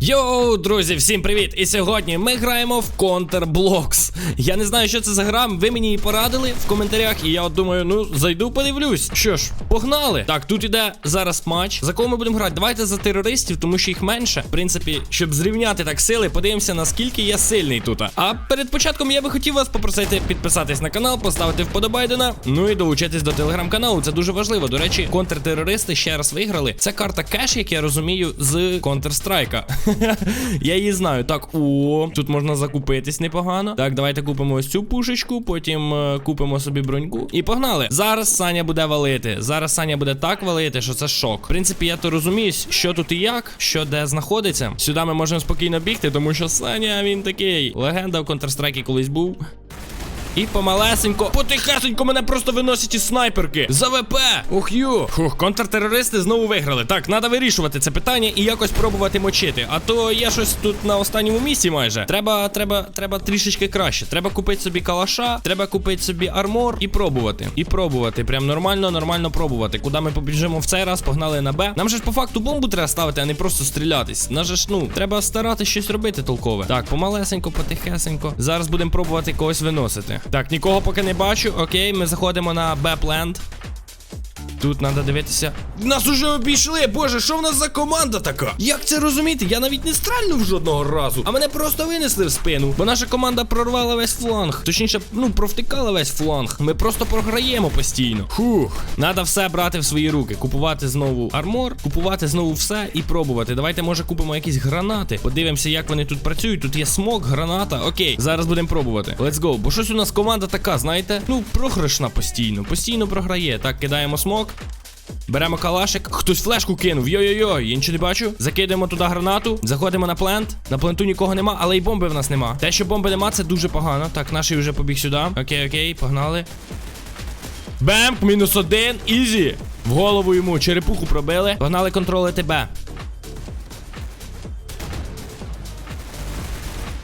Йоу, друзі, всім привіт! І сьогодні ми граємо в Counter Blocks. Я не знаю, що це за гра. Ви мені її порадили в коментарях, і я от думаю, ну зайду, подивлюсь. Що ж, погнали. Так, тут іде зараз матч. За кого ми будемо грати? Давайте за терористів, тому що їх менше. В принципі, щоб зрівняти так сили, подивимося, наскільки я сильний тут. А перед початком я би хотів вас попросити підписатись на канал, поставити вподобайдена, ну і долучитись до телеграм-каналу. Це дуже важливо. До речі, контртерористи ще раз виграли. Це карта кеш, як я розумію, з Counter-Strike. Я її знаю. Так, о, тут можна закупитись непогано. Так, давайте купимо ось цю пушечку, потім е, купимо собі броньку. І погнали. Зараз Саня буде валити. Зараз Саня буде так валити, що це шок. В принципі, я то розумію, що тут і як, що де знаходиться. Сюди ми можемо спокійно бігти, тому що Саня він такий. Легенда в Counter-Strike колись був. І помалесенько, потихесенько мене просто виносять із снайперки. За ВП! Ох ю! Фух, контртерористи знову виграли. Так, треба вирішувати це питання і якось пробувати мочити. А то я щось тут на останньому місці майже. Треба, треба, треба трішечки краще. Треба купити собі калаша, треба купити собі армор і пробувати. І пробувати. Прям нормально, нормально пробувати. Куди ми побіжимо в цей раз, погнали на Б. Нам же ж по факту бомбу треба ставити, а не просто стрілятись. Нас же ж, ну, треба старатися щось робити толкове. Так, помалесенько, потихесенько. Зараз будемо пробувати когось виносити. Так, нікого поки не бачу. Окей, ми заходимо на Б-пленд. Тут треба дивитися. Нас уже обійшли. Боже, що в нас за команда така? Як це розуміти? Я навіть не стрельнув жодного разу, а мене просто винесли в спину. Бо наша команда прорвала весь фланг. Точніше, ну, провтикала весь фланг. Ми просто програємо постійно. Фух. Надо все брати в свої руки. Купувати знову армор, купувати знову все і пробувати. Давайте, може, купимо якісь гранати. Подивимося, як вони тут працюють. Тут є смок, граната. Окей, зараз будемо пробувати. Let's go. Бо щось у нас команда така, знаєте, ну, програшна постійно. Постійно програє. Так, кидаємо смок. Беремо калашик. Хтось флешку кинув. Йо-йо-йо, я нічого не бачу. Закидаємо туди гранату. Заходимо на плент. На пленту нікого нема, але й бомби в нас нема. Те, що бомби нема, це дуже погано. Так, наш вже побіг сюди. Окей, окей, погнали. Бемп, мінус один. Ізі. В голову йому черепуху пробили. Погнали контролити Б.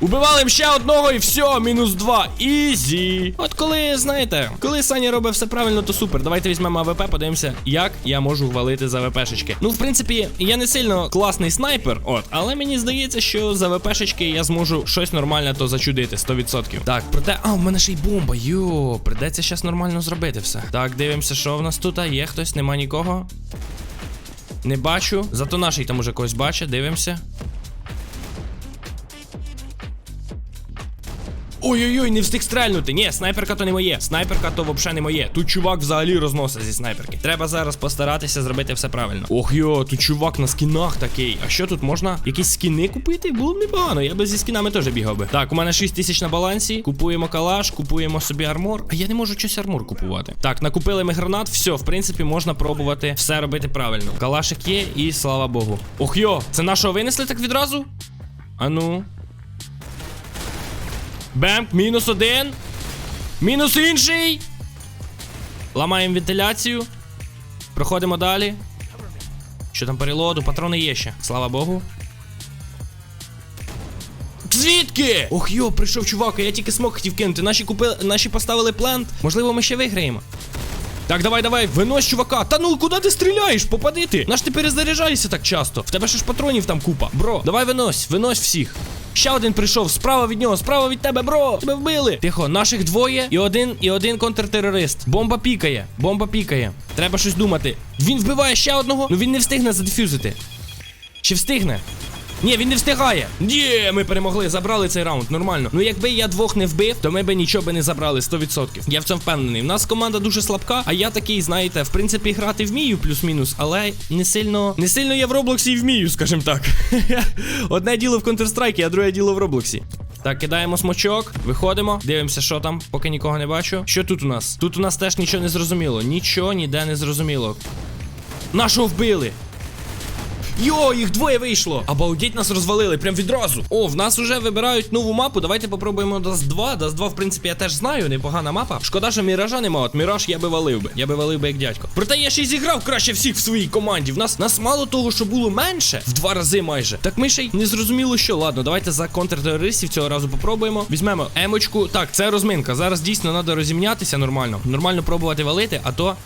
Убивали ще одного і все, мінус два. Ізі. От коли, знаєте, коли Саня робить все правильно, то супер. Давайте візьмемо АВП, подивимося, як я можу валити за АВПшечки. Ну, в принципі, я не сильно класний снайпер, от, але мені здається, що за АВПшечки я зможу щось нормальне то зачудити, 100%. Так, проте. А, в мене ще й бомба. Йо, придеться щас нормально зробити все. Так, дивимося, що в нас тут. Є хтось, нема нікого. Не бачу. Зато наший там уже когось бачить, дивимося. Ой-ой-ой, не встиг стрельнути. Ні, снайперка то не моє. Снайперка то взагалі не моє. Тут чувак взагалі розносить зі снайперки. Треба зараз постаратися зробити все правильно. Ох йо, тут чувак на скінах такий. А що тут можна? Якісь скіни купити? Було б непогано. Я би зі скінами теж бігав би. Так, у мене 6 тисяч на балансі. Купуємо калаш, купуємо собі армор. А я не можу щось армор купувати. Так, накупили ми гранат. Все, в принципі, можна пробувати все робити правильно. Калашик є, і слава Богу. Ох йо, це нашого винесли так відразу? А Бемп, мінус один. Мінус інший. Ламаємо вентиляцію. Проходимо далі. Що там перелоду? Патрони є ще. Слава Богу. Звідки? Ох йо, прийшов чувак, а я тільки смок хотів кинути. Наші купили, наші поставили плент. Можливо, ми ще виграємо. Так, давай, давай, винось чувака. Та ну куди ти стріляєш? Попади ти. Наш ти перезаряджаєшся так часто. В тебе ще ж патронів там купа. Бро, давай винось, винось всіх. Ще один прийшов справа від нього, справа від тебе, бро. Тебе вбили. Тихо, наших двоє і один, і один контртерорист. Бомба пікає, бомба пікає. Треба щось думати. Він вбиває ще одного, але він не встигне задефюзити. Чи встигне? Ні, він не встигає. Є, ми перемогли, забрали цей раунд, нормально. Ну якби я двох не вбив, то ми би нічого би не забрали 100%. Я в цьому впевнений. У нас команда дуже слабка, а я такий, знаєте, в принципі, грати вмію плюс-мінус, але не сильно не сильно я в Роблоксі і вмію, скажімо так. Одне діло в Counter-Strike, а друге діло в Роблоксі. Так, кидаємо смочок, виходимо, дивимося, що там, поки нікого не бачу. Що тут у нас? Тут у нас теж нічого не зрозуміло. Нічого ніде не зрозуміло. Нашого вбили. Йо, їх двоє вийшло. Обалдеть нас розвалили прям відразу. О, в нас вже вибирають нову мапу. Давайте попробуємо Dust 2. Dust 2, в принципі, я теж знаю, непогана мапа. Шкода, що міража нема. От міраж я би валив би. Я би валив би як дядько. Проте я ще й зіграв краще всіх в своїй команді. В нас нас мало того, що було менше, в два рази майже. Так ми ще й не зрозуміло, що. Ладно, давайте за контртерористів цього разу попробуємо. Візьмемо емочку. Так, це розминка. Зараз дійсно треба розімнятися нормально. Нормально пробувати валити, а то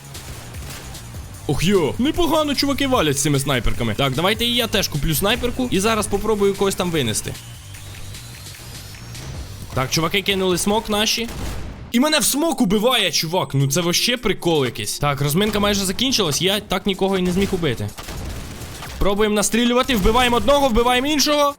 Ох йо, непогано чуваки валять з цими снайперками. Так, давайте і я теж куплю снайперку і зараз попробую когось там винести. Так, чуваки кинули смок наші. І мене в смок убиває, чувак. Ну це вообще прикол якийсь. Так, розминка майже закінчилась, я так нікого і не зміг убити. Пробуємо настрілювати, вбиваємо одного, вбиваємо іншого.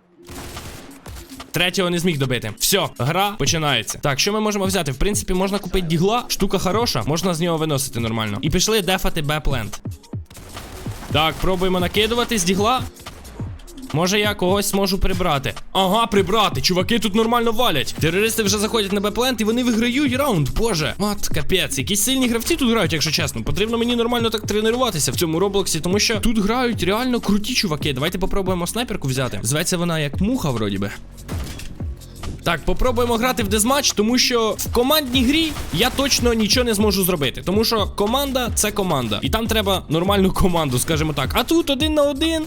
Третього не зміг добити. Все, гра починається. Так, що ми можемо взяти? В принципі, можна купити дігла. Штука хороша, можна з нього виносити нормально. І пішли дефати Б-плент. Так, пробуємо накидувати з дігла. Може я когось зможу прибрати. Ага, прибрати. Чуваки тут нормально валять. Терористи вже заходять на Б-плент і вони виграють раунд. Боже. От капець. Якісь сильні гравці тут грають, якщо чесно. Потрібно мені нормально так тренуватися в цьому Роблоксі, тому що тут грають реально круті чуваки. Давайте попробуємо снайперку взяти. Зветься вона як муха, вроді би. Так, попробуємо грати в дезматч, тому що в командній грі я точно нічого не зможу зробити. Тому що команда це команда. І там треба нормальну команду, скажімо так. А тут один на один.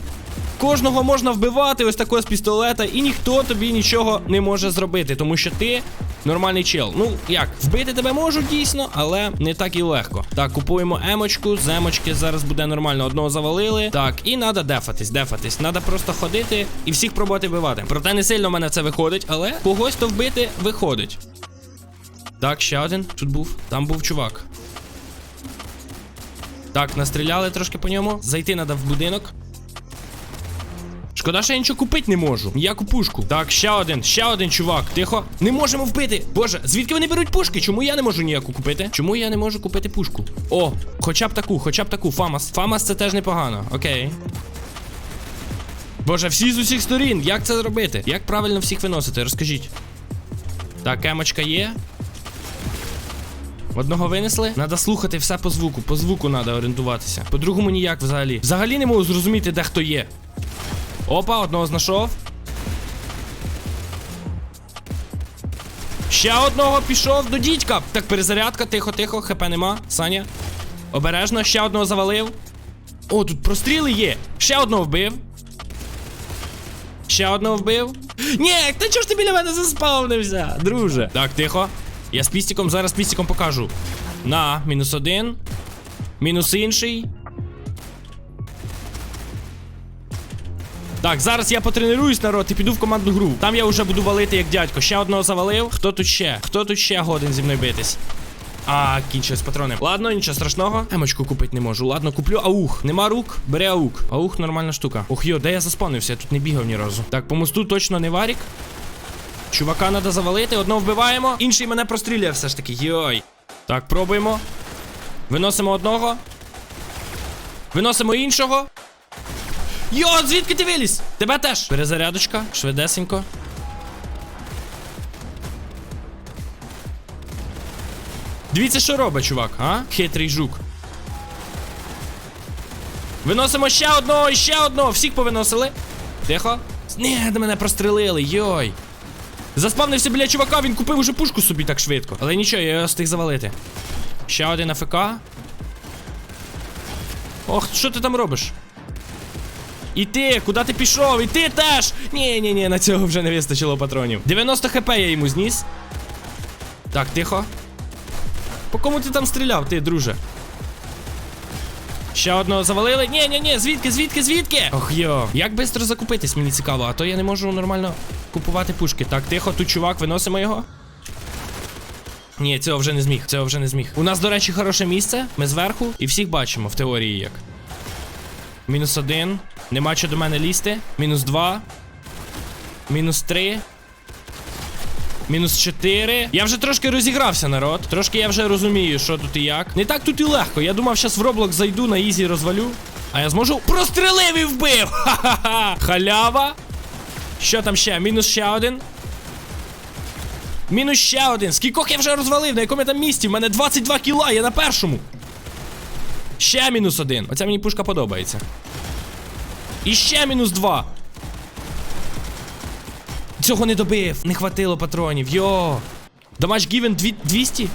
Кожного можна вбивати ось такого з пістолета, і ніхто тобі нічого не може зробити, тому що ти нормальний чел. Ну як, вбити тебе можуть дійсно, але не так і легко. Так, купуємо емочку, з емочки зараз буде нормально. Одного завалили. Так, і треба дефатись, дефатись. Треба просто ходити і всіх пробувати вбивати. Проте не сильно в мене це виходить, але когось то вбити виходить. Так, ще один. Тут був. Там був чувак. Так, настріляли трошки по ньому. Зайти треба в будинок. Шкода, що я нічого купити не можу. Ніяку пушку. Так, ще один, ще один чувак. Тихо. Не можемо вбити. Боже, звідки вони беруть пушки? Чому я не можу ніяку купити? Чому я не можу купити пушку? О, хоча б таку, хоча б таку. Фамас. Фамас це теж непогано. Окей. Боже, всі з усіх сторін. Як це зробити? Як правильно всіх виносити? Розкажіть. Так, емочка є. Одного винесли. Надо слухати все по звуку. По звуку треба орієнтуватися. По-другому ніяк взагалі. Взагалі не можу зрозуміти, де хто є. Опа, одного знайшов. Ще одного пішов до дідька. Так, перезарядка, тихо, тихо, хп нема. Саня. Обережно, ще одного завалив. О, тут простріли є. Ще одного вбив. Ще одного вбив. Ні, та чого ж ти біля мене заспавнився, друже? Так, тихо. Я з пістиком, зараз пістиком покажу. На, мінус один. Мінус інший. Так, зараз я потренуюсь, народ, і піду в командну гру. Там я вже буду валити як дядько. Ще одного завалив. Хто тут ще? Хто тут ще годен зі мною битись? А, кінчились патрони. Ладно, нічого страшного. Емочку купити не можу. Ладно, куплю аух. Нема рук, бери аук. Аух нормальна штука. Ох йо, де я заспавнився? Я тут не бігав ні разу. Так, по мосту точно не варік. Чувака треба завалити, одного вбиваємо. Інший мене простріляє все ж таки. Йой. Так, пробуємо. Виносимо одного. Виносимо іншого. Йо, звідки ти виліз? Тебе теж. Перезарядочка, швидесенько. Дивіться, що робить, чувак, а? Хитрий жук. Виносимо ще одного і ще одного. Всіх повиносили. Тихо. Не, до мене прострелили, йой. Заспавнився біля чувака, він купив уже пушку собі так швидко. Але нічого, я його встиг завалити. Ще один АФК. Ох, що ти там робиш? І ти, куди ти пішов? І ти теж! Ні, ні, ні, на цього вже не вистачило патронів. 90 хп я йому зніс. Так, тихо. По кому ти там стріляв, ти, друже? Ще одного завалили. Ні, ні, ні, звідки, звідки, звідки? Ох йо. Як швидко закупитись, мені цікаво, а то я не можу нормально купувати пушки. Так, тихо, тут чувак, виносимо його. Ні, цього вже не зміг. Цього вже не зміг. У нас, до речі, хороше місце. Ми зверху і всіх бачимо в теорії як. Мінус один. Нема що до мене лізти. Мінус два. Мінус три. Мінус 4. Я вже трошки розігрався, народ. Трошки я вже розумію, що тут і як. Не так тут і легко. Я думав, зараз в Roblox зайду на ізі розвалю. А я зможу. Прострелив і вбив! Ха-ха-ха! Халява. Що там ще? Мінус ще один. Мінус ще один. Скількох я вже розвалив? На якому я там місці? В мене 22 кіла, я на першому. Ще мінус один. Оця мені пушка подобається. І ще мінус два. Цього не добив. Не хватило патронів. Йо. Дамаж гівен 200.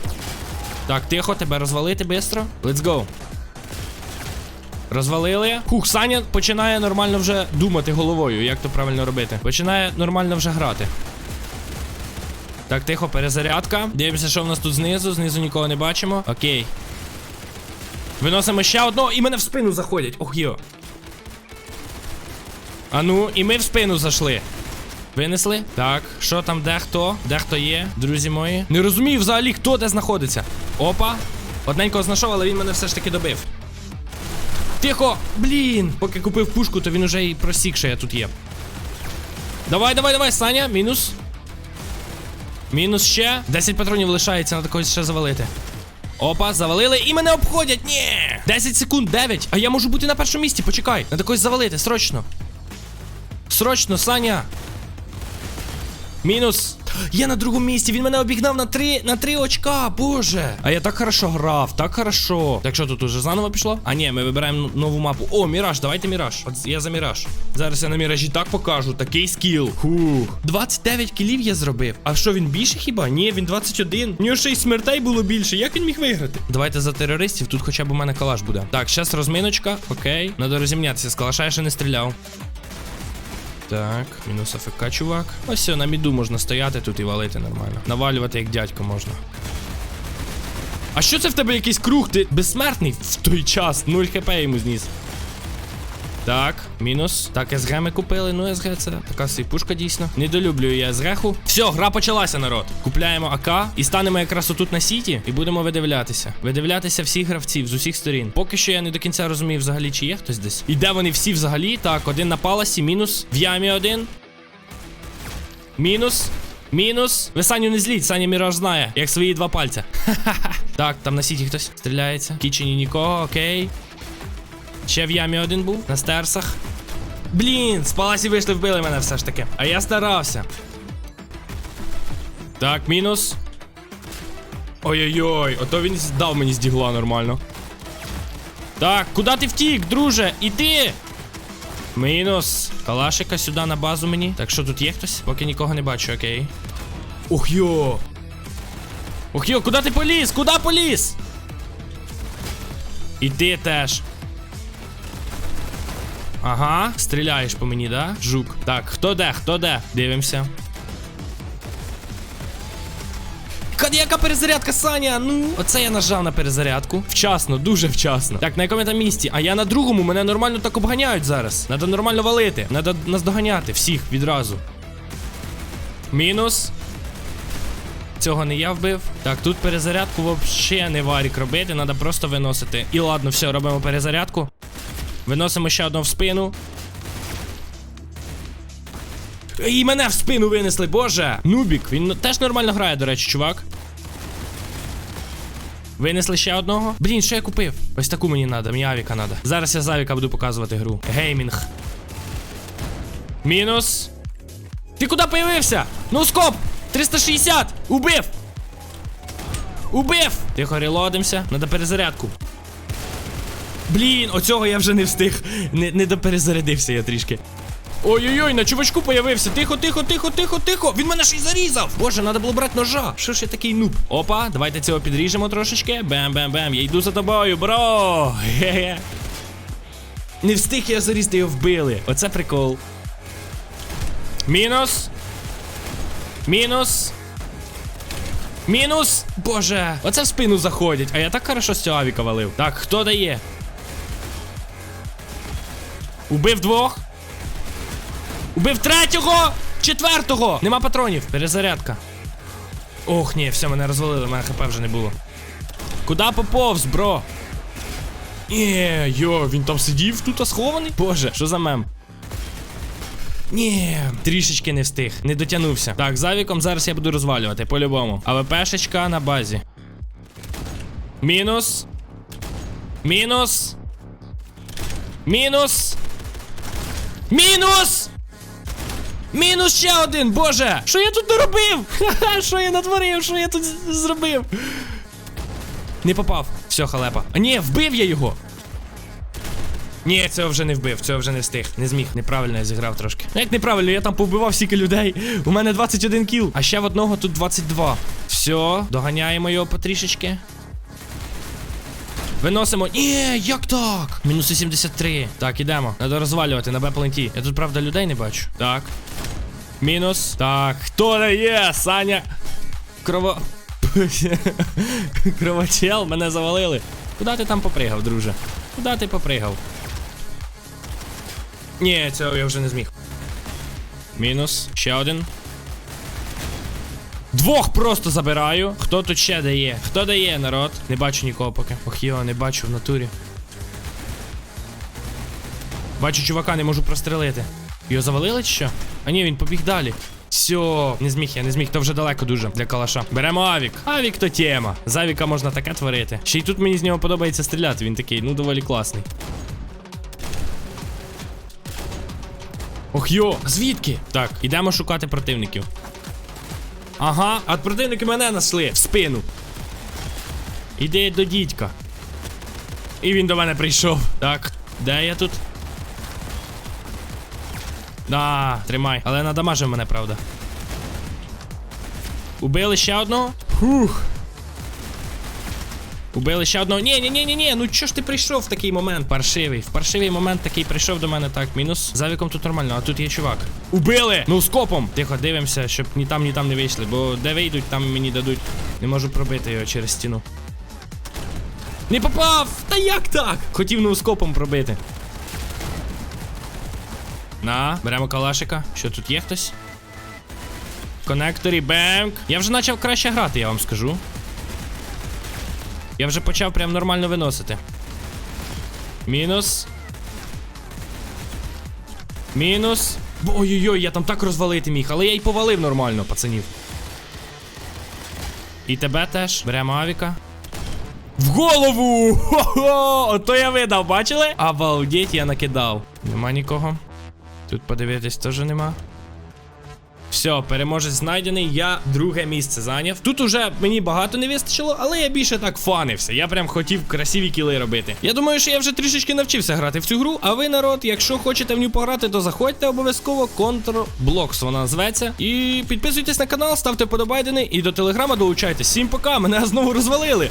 Так, тихо, тебе розвалити бистро. Let's go. Розвалили. Хух, Саня починає нормально вже думати головою, як то правильно робити. Починає нормально вже грати. Так, тихо, перезарядка. Дивимося, що в нас тут знизу. Знизу нікого не бачимо. Окей. Виносимо ще одного і мене в спину заходять. Ох йо. А ну, і ми в спину зайшли. Винесли? Так, що там, де хто? Де хто є, друзі мої? Не розумію взагалі, хто де знаходиться. Опа. Одненького знайшов, але він мене все ж таки добив. Тихо! Блін! Поки купив пушку, то він уже і просік, що я тут є. Давай, давай, давай, Саня, мінус. Мінус ще. 10 патронів лишається, треба когось ще завалити. Опа, завалили і мене обходять. Ні! 10 секунд, 9. А я можу бути на першому місці, почекай. Надо когось завалити, срочно. Срочно, Саня. Мінус. Я на другому місці, він мене обігнав на три, на три очка, боже. А я так хорошо грав, так хорошо. Так що тут уже заново пішло? А ні, ми вибираємо нову мапу. О, Міраж, давайте Міраж. От я за Міраж. Зараз я на Міражі так покажу, такий скіл. Фух. 29 кілів я зробив. А що він більше хіба? Ні, він 21. У нього ще й смертей було більше. Як він міг виграти? Давайте за терористів, тут хоча б у мене калаш буде. Так, зараз розминочка. Окей. Надо розімнятися. З калаша я ще не стріляв. Так, мінус АФК, чувак. Ось все, на міду можна стояти тут і валити нормально. Навалювати як дядько можна. А що це в тебе якийсь круг? Ти безсмертний в той час. 0 хп йому зніс. Так, мінус. Так, СГ ми купили. Ну, СГ це така собі пушка дійсно. Недолюблюю я СГ-ху. Все, гра почалася, народ. Купляємо АК і станемо якраз отут на сіті і будемо видивлятися. Видивлятися всіх гравців з усіх сторін. Поки що я не до кінця розумію взагалі, чи є хтось десь. І де вони всі взагалі? Так, один на паласі, мінус. В ямі один. Мінус. Мінус. Ви Саню не зліть, Саня Міраж знає, як свої два пальця. Так, там на сіті хтось стріляється. Кічені нікого, окей. Ще в ямі один був, на стерсах. Блін, з паласі вийшли, вбили мене все ж таки. А я старався. Так, мінус. Ой-ой-ой, ото він дав мені з дігла нормально. Так, куди ти втік, друже? Іди! Мінус. Калашика сюди на базу мені. Так що тут є хтось? Поки нікого не бачу, окей. Ох йо! Ох йо, куди ти поліз? Куди поліз? І ти теж. Ага, стріляєш по мені, да? Жук. Так, хто де? Хто де? Дивимося. Яка перезарядка, Саня? Ну, оце я нажав на перезарядку. Вчасно, дуже вчасно. Так, на якому я там місці? А я на другому, мене нормально так обганяють зараз. Надо нормально валити. Надо наздоганяти всіх відразу. Мінус. Цього не я вбив. Так, тут перезарядку взагалі не варік робити, треба просто виносити. І ладно, все, робимо перезарядку. Виносимо ще одного в спину. І мене в спину винесли, боже! Нубік, він теж нормально грає, до речі, чувак. Винесли ще одного. Блін, що я купив? Ось таку мені треба, мені авіка треба. Зараз я з авіка буду показувати гру. Геймінг. Мінус. Ти куди появився? Ну скоп! 360! Убив! Убив! Тихо, релодимося. Надо перезарядку. Блін, оцього я вже не встиг. Не, не доперезарядився я трішки. Ой-ой-ой, на чувачку появився. Тихо, тихо, тихо, тихо, тихо. Він мене ще й зарізав. Боже, треба було брати ножа. Що ж я такий нуб? Опа, давайте цього підріжемо трошечки. Бем-бем-бем. Я йду за тобою, бро. Хе-хе. Не встиг я зарізти, його вбили. Оце прикол. Мінус. Мінус. Мінус. Боже, оце в спину заходять. А я так хорошо з цього авіка валив. Так, хто дає? Убив двох. Убив третього! Четвертого! Нема патронів. Перезарядка. Ох, ні, все, мене розвалили, мене хп вже не було. Куда поповз, бро? Ні, йо, він там сидів тут схований? Боже, що за мем? Ні, трішечки не встиг, не дотягнувся. Так, за віком зараз я буду розвалювати, по-любому. АВПшечка на базі. Мінус. Мінус. Мінус. Мінус! Мінус ще один, боже! Що я тут наробив? Ха-ха, що я натворив? Що я тут зробив? Не попав. Все, халепа. А ні, вбив я його. Ні, цього вже не вбив, цього вже не встиг. Не зміг, неправильно я зіграв трошки. Як неправильно, я там повбивав стільки людей. У мене 21 кіл, а ще в одного тут 22. Все, доганяємо його потрішечки. Виносимо. Ні, як так? Мінус 83. Так, ідемо. Надо розвалювати на Б-пленті. Я тут, правда, людей не бачу. Так. Мінус. Так, хто не є? Саня. Крово. Кровочел, мене завалили. Куди ти там попригав, друже? Куди ти попригав? Ні, цього я вже не зміг. Мінус. Ще один. Двох просто забираю. Хто тут ще дає? Хто дає, народ? Не бачу нікого поки. Ох, його, не бачу в натурі. Бачу чувака, не можу прострелити. Його завалили чи що? А ні, він побіг далі. Все, не зміг я, не зміг, то вже далеко дуже для калаша. Беремо авік. Авік то тема. З авіка можна таке творити. Ще й тут мені з нього подобається стріляти. Він такий, ну доволі класний. Ох йо, звідки? Так, ідемо шукати противників. Ага, а противники мене насли в спину. Іди до дідька. І він до мене прийшов. Так, де я тут? Да, тримай. Але надамажив мене, правда. Убили ще одного? Фух. Убили ще одного. Ні, ні, ні, ні. Ну чого ж ти прийшов в такий момент, паршивий? В паршивий момент такий прийшов до мене так. Мінус. За віком тут нормально, а тут є чувак. Убили! Ну скопом! Тихо, дивимося, щоб ні там, ні там не вийшли, бо де вийдуть, там мені дадуть. Не можу пробити його через стіну. Не попав! Та як так? Хотів ноускопом пробити. На, беремо калашика. Що тут є хтось? Конекторі, бемк. Я вже почав краще грати, я вам скажу. Я вже почав прям нормально виносити. Мінус. Мінус. Ой-ой-ой, я там так розвалити міг, але я й повалив нормально, пацанів. І тебе теж. Беремо авіка. В голову! Хо-хо! Ото я видав, бачили? Обалдеть, я накидав. Нема нікого. Тут подивитись теж нема. Все, переможець знайдений, я друге місце зайняв. Тут уже мені багато не вистачило, але я більше так фанився. Я прям хотів красиві кіли робити. Я думаю, що я вже трішечки навчився грати в цю гру. А ви, народ, якщо хочете в ню пограти, то заходьте обов'язково Blocks вона зветься. І підписуйтесь на канал, ставте подобайдени і до телеграма долучайтесь. Всім пока, мене знову розвалили.